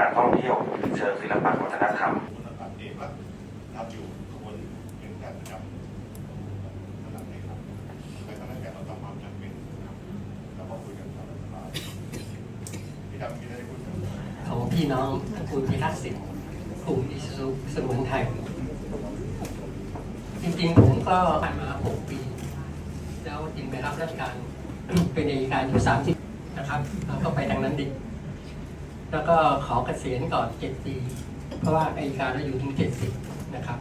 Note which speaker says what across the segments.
Speaker 1: การท่องเที่ยวเชิงศิลปะวัฒนธรรม
Speaker 2: คุณภาพเองว่าทำอยู่ขบวนเป็นการประจำระดับนี้ครับแต่ตอนนั้นแกเราทำความจำเป็นนะครับเราก็คุยกันตลอดเวลาพี่ดำมีอะไรพูดถึง
Speaker 3: ของพี่น้องตระกูลพิทักษ์สิทธิ์กลุ่มอิสุสมุนไทย จริงๆ ผมก็ผ่านมา 6 ปี แล้วจึงไปรับราชการเป็นอัยการอยู่30 นะครับแล้วก็ไปทางนั้นดิ แล้วก็ขอเกษียณก่อน7ปี เพราะว่าอัยการเราอยู่ถึง70นะครับ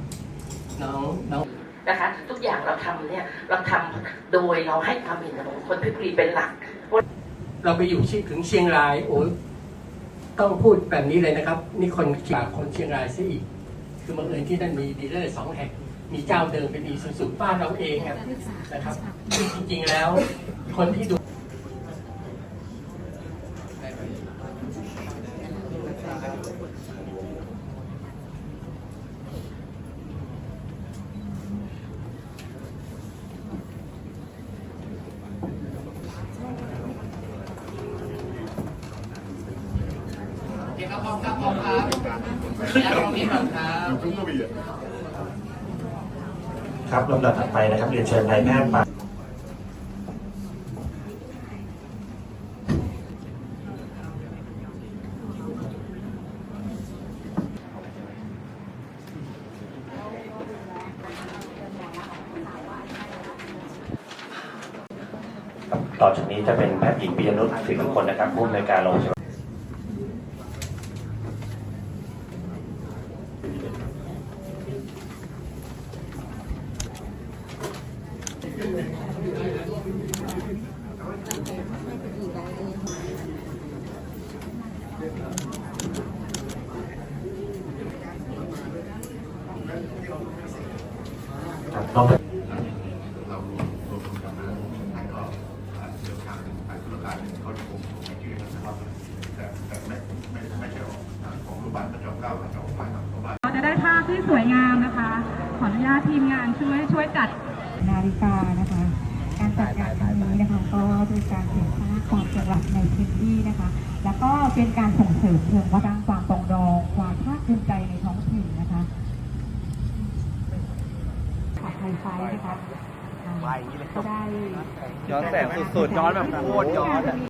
Speaker 3: น้องน้อง
Speaker 4: นะคะ ทุกอย่างเราทำเนี่ยเราทำโดยเราให้ความเห็นของคนเพชรบุรีเป็นหลัก
Speaker 3: เราไปอยู่ที่ถึงเชียงรายโอ้ยต้องพูดแบบนี้เลยนะครับ นี่คนจากคนเชียงรายซะอีก คือบังเอิญที่นั่นมีดีลเลอร์สองแห่งมีเจ้าเดิมเป็นอีสุสุบ้านเราเองครับนะครับซึ่งจริงๆแล้วคนที่ดู
Speaker 5: โอเคครับพร้อมครับพร้อมครับแล้วตรงนี้ก่อนครับ
Speaker 2: ทุกทวี
Speaker 1: ครับลำดับถัดไปนะครับเรียนเชิญนายแพทย์ปาต่อจากนี้จะเป็นแพทย์หญิงปิยนุชสิริมงคลนะครับผู้อำนวยการโรงพยาบาล ต้อง
Speaker 2: เรารวมรวมกันมาท่านก็เดินทางถึงไปธุรการเขาจะคงไม่ยื่นนะครับแต่แต่ไม่ไม่ไม่ใช่ของรูปบัตรประจำเก้าประจำหมายของรูปบัตราะ
Speaker 6: ได้ภา ที่สวยงามนะคะ ขออนุญาตทีมงานช่วยช่วยจัด
Speaker 7: นาฬิกานะคะ การจัดงานครั้งนี้นะคะก็เป็นการเสริมสร้างความจงรักในพื้นที่นะคะ แล้วก็เป็นการส่งเสริมเชิงวัฒนธรรมความปรองดองความภาคภูมิใจในท้องถิ่นนะคะขับไฮไฟนะคะก็ได้
Speaker 5: ย้อนแสงสุดๆย้อนแบบโคตรย้อนอะ